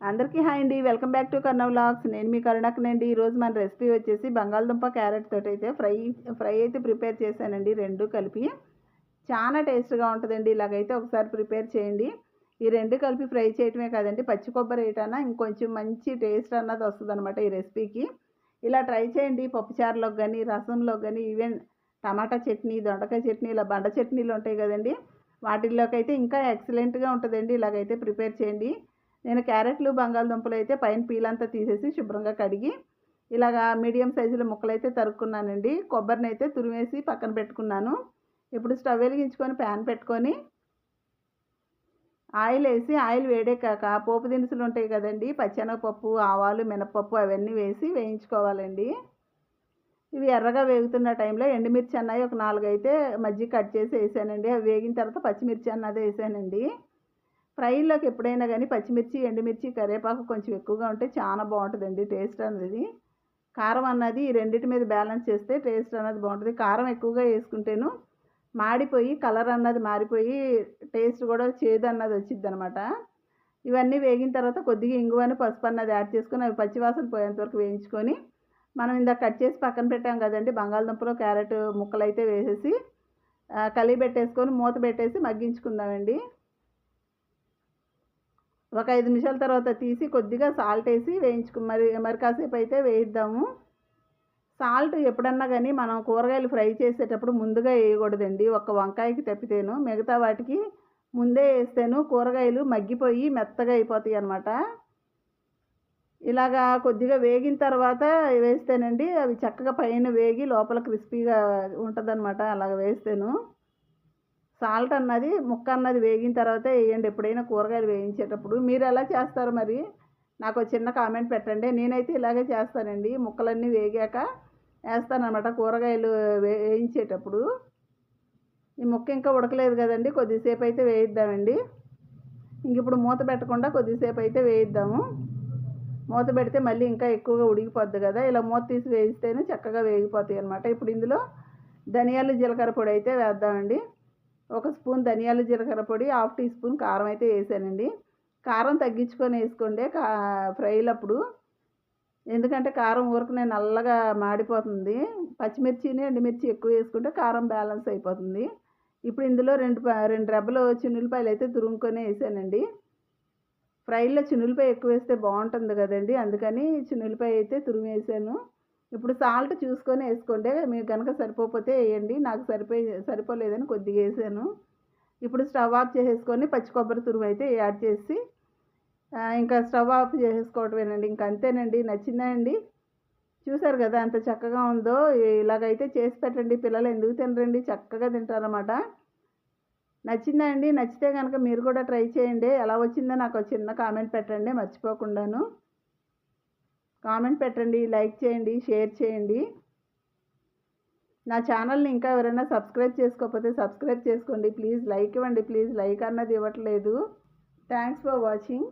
అందరికీ హాయ్ అండి. Welcome back to Karna vlogs నేను మీ కరుణాకనండి ఈరోజు మన రెసిపీ వచ్చేసి బంగాళదుంప క్యారెట్ తోటి అయితే ఫ్రై ఫ్రై అయితే ప్రిపేర్ చేశానండి. రెండు కలిపి. చాలా టేస్ట్గా ఉంటుందండి. ఇలాగైతే ఒకసారి ప్రిపేర్ చేయండి. ఈ రెండు కలిపి ఫ్రై చేయటమే కాదండి. పచ్చి కొబ్బరి వేయటన్నా ఇంకొంచెం మంచి టేస్ట్ అన్నది వస్తుంది అనమాట ఈ రెసిపీకి. ఇలా ట్రై చేయండి. పప్పుచారులోకి కానీ రసంలోకి కానీ ఈవెన్ టమాటా చట్నీ దొండకాయ చట్నీ ఇలా బండ చట్నీలు ఉంటాయి కదండి. వాటిల్లోకి అయితే ఇంకా ఎక్సలెంట్గా ఉంటుందండి. ఇలాగైతే ప్రిపేర్ చేయండి. నేను క్యారెట్లు బంగాళదుంపలు అయితే పైన పీలంతా తీసేసి శుభ్రంగా కడిగి ఇలాగా మీడియం సైజులో ముక్కలు అయితే తరుక్కున్నానండి. కొబ్బరిని అయితే తురిమేసి పక్కన పెట్టుకున్నాను. ఇప్పుడు స్టవ్ వెలిగించుకొని ప్యాన్ పెట్టుకొని ఆయిల్ వేసి ఆయిల్ వేడెక్కాక పోపు దినుసులు ఉంటాయి కదండి పచ్చెనగపప్పు ఆవాలు మినపప్పు అవన్నీ వేసి వేయించుకోవాలండి. ఇవి ఎర్రగా వేగుతున్న టైంలో ఎండుమిర్చి అన్నవి ఒక నాలుగు అయితే మజ్జిగ కట్ చేసి వేసానండి. అవి వేగిన తర్వాత పచ్చిమిర్చి అన్నది వేసానండి. ఫ్రైలోకి ఎప్పుడైనా కానీ పచ్చిమిర్చి ఎండుమిర్చి కరివేపాకు కొంచెం ఎక్కువగా ఉంటే చాలా బాగుంటుందండి టేస్ట్ అనేది. కారం అన్నది ఈ రెండింటి మీద బ్యాలెన్స్ చేస్తే టేస్ట్ అన్నది బాగుంటుంది. కారం ఎక్కువగా వేసుకుంటేను మాడిపోయి కలర్ అన్నది మారిపోయి టేస్ట్ కూడా చేదు అన్నది వచ్చింది అనమాట ఇవన్నీ వేగిన తర్వాత కొద్దిగా ఇంగువని పసుపు అన్నది యాడ్ చేసుకొని అవి పచ్చివాసన పోయేంత వరకు వేయించుకొని మనం ఇందాక కట్ చేసి పక్కన పెట్టాం కదండి బంగాళదుంపలు క్యారెట్ ముక్కలు అయితే వేసేసి కలిగి పెట్టేసుకొని మూత పెట్టేసి మగ్గించుకుందామండి. ఒక ఐదు నిమిషాల తర్వాత తీసి కొద్దిగా సాల్ట్ వేసి వేయించుకు మరి మరి కాసేపు అయితే వేయిద్దాము. సాల్ట్ ఎప్పుడన్నా కానీ మనం కూరగాయలు ఫ్రై చేసేటప్పుడు ముందుగా వేయకూడదండి. ఒక వంకాయకి తప్పితేను మిగతా వాటికి ముందే వేస్తేను కూరగాయలు మగ్గిపోయి మెత్తగా అయిపోతాయి అన్నమాట. ఇలాగా కొద్దిగా వేగిన తర్వాత వేస్తేనండి అవి చక్కగా పైన వేగి లోపల క్రిస్పీగా ఉంటుందన్నమాట. అలాగ వేస్తేను. సాల్ట్ అన్నది ముక్క అన్నది వేగిన తర్వాత వేయండి ఎప్పుడైనా కూరగాయలు వేయించేటప్పుడు. మీరు ఎలా చేస్తారు మరి? నాకు చిన్న కామెంట్ పెట్టండి. నేనైతే ఇలాగే చేస్తానండి. ముక్కలన్నీ వేగాక వేస్తానమాట కూరగాయలు వేయించేటప్పుడు. ఈ ముక్క ఇంకా ఉడకలేదు కదండి. కొద్దిసేపు అయితే వేయిద్దామండి. ఇంక ఇప్పుడు మూత పెట్టకుండా కొద్దిసేపు అయితే వేయిద్దాము. మూత పెడితే మళ్ళీ ఇంకా ఎక్కువగా ఉడికిపోద్ది కదా. ఇలా మూత తీసి వేయిస్తేనే చక్కగా వేగిపోతాయి అనమాట ఇప్పుడు ఇందులో ధనియాలు జీలకర్ర పొడి అయితే వేద్దామండి. ఒక స్పూన్ ధనియాల జీలకర్ర పొడి హాఫ్ టీ స్పూన్ కారం అయితే వేసానండి. కారం తగ్గించుకొని వేసుకోండి కా ఫ్రైలప్పుడు. ఎందుకంటే కారం ఊరకనే నల్లగా మాడిపోతుంది. పచ్చిమిర్చిని ఎండుమిర్చి ఎక్కువ వేసుకుంటే కారం బ్యాలెన్స్ అయిపోతుంది. ఇప్పుడు ఇందులో రెండు రెండు రెబ్బలు చిన్నులపాయలు అయితే తురుముకొని వేసానండి. ఫ్రైలో చిన్నులపాయ ఎక్కువ వేస్తే బాగుంటుంది కదండి. అందుకని చిన్నులపాయ అయితే తురిమేసాను. వేసాను ఇప్పుడు సాల్ట్ చూసుకొని వేసుకోండి మీకు కనుక సరిపోతే వేయండి. నాకు సరిపోయి సరిపోలేదని కొద్దిగా వేసాను. ఇప్పుడు స్టవ్ ఆఫ్ చేసేసుకొని పచ్చి కొబ్బరి తురుము అయితే యాడ్ చేసి ఇంకా స్టవ్ ఆఫ్ చేసేసుకోవటమేనండి. ఇంక అంతేనండి. నచ్చిందా అండి చూసారు కదా అంత చక్కగా ఉందో. ఇలాగైతే చేసి పెట్టండి. పిల్లలు ఎందుకు తినరండి? చక్కగా తింటారన్నమాట. నచ్చిందా అండి నచ్చితే కనుక మీరు కూడా ట్రై చేయండి. ఎలా వచ్చిందో నాకు చిన్న కామెంట్ పెట్టండి. మర్చిపోకుండాను. కామెంట్ పెట్టండి లైక్ చేయండి షేర్ చేయండి. నా ఛానల్ని ఇంకా ఎవరైనా సబ్స్క్రైబ్ చేసుకోకపోతే సబ్స్క్రైబ్ చేసుకోండి. ప్లీజ్ లైక్ ఇవ్వండి ప్లీజ్ లైక్ అన్నది ఇవ్వట్లేదు. Thanks for watching.